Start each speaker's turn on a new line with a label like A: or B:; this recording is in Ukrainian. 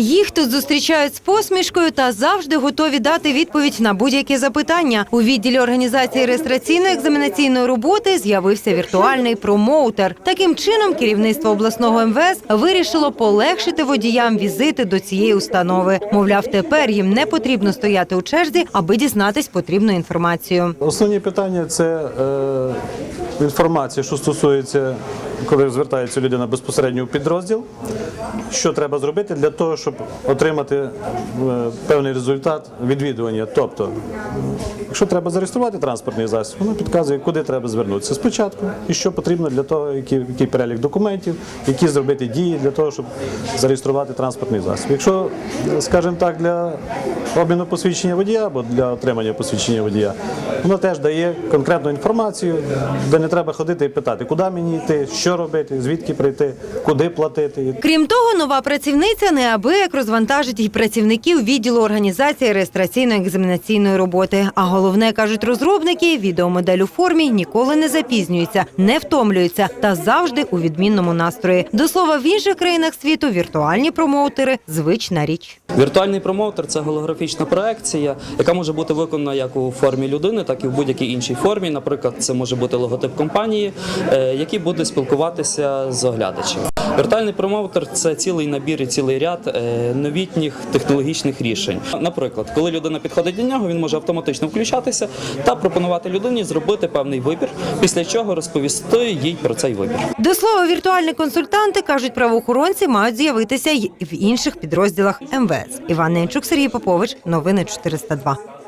A: Їх тут зустрічають з посмішкою та завжди готові дати відповідь на будь-які запитання. У відділі організації реєстраційно-екзаменаційної роботи з'явився віртуальний промоутер. Таким чином, керівництво обласного МВС вирішило полегшити водіям візити до цієї установи. Мовляв, тепер їм не потрібно стояти у черзі, аби дізнатись потрібну інформацію.
B: Основні питання це е, інформація, що стосується, коли звертається людина безпосередньо у підрозділ. Що треба зробити для того, щоб отримати е, певний результат відвідування. Тобто, якщо треба зареєструвати транспортний засіб, воно підказує, куди треба звернутися спочатку і що потрібно для того, який, який перелік документів, які зробити дії для того, щоб зареєструвати транспортний засіб. Якщо, скажімо так, для обміну посвідчення водія або для отримання посвідчення водія, воно теж дає конкретну інформацію, де не треба ходити і питати, куди мені йти, що робити, звідки прийти, куди платити.
A: Крім того, нова працівниця неабияк розвантажить і працівників відділу організації реєстраційно-екзаменаційної роботи. А головне кажуть розробники, відеомодель у формі ніколи не запізнюється, не втомлюється та завжди у відмінному настрої. До слова, в інших країнах світу віртуальні промоутери звична річ.
C: Віртуальний промоутер це голографічна проекція, яка може бути виконана як у формі людини, так і в будь-якій іншій формі. Наприклад, це може бути логотип компанії, е, який буде спілкуватися з оглядачем. Віртуальний промоутер це цілий набір і цілий ряд е, новітніх технологічних рішень. Наприклад, коли людина підходить до нього, він може автоматично включатися та пропонувати людині зробити певний вибір, після чого розповісти їй про цей вибір.
A: До слова, віртуальні консультанти кажуть, правоохоронці мають з'явитися й в інших підрозділах МВС. Іван Ненчук, Сергій Попович. Новини 402.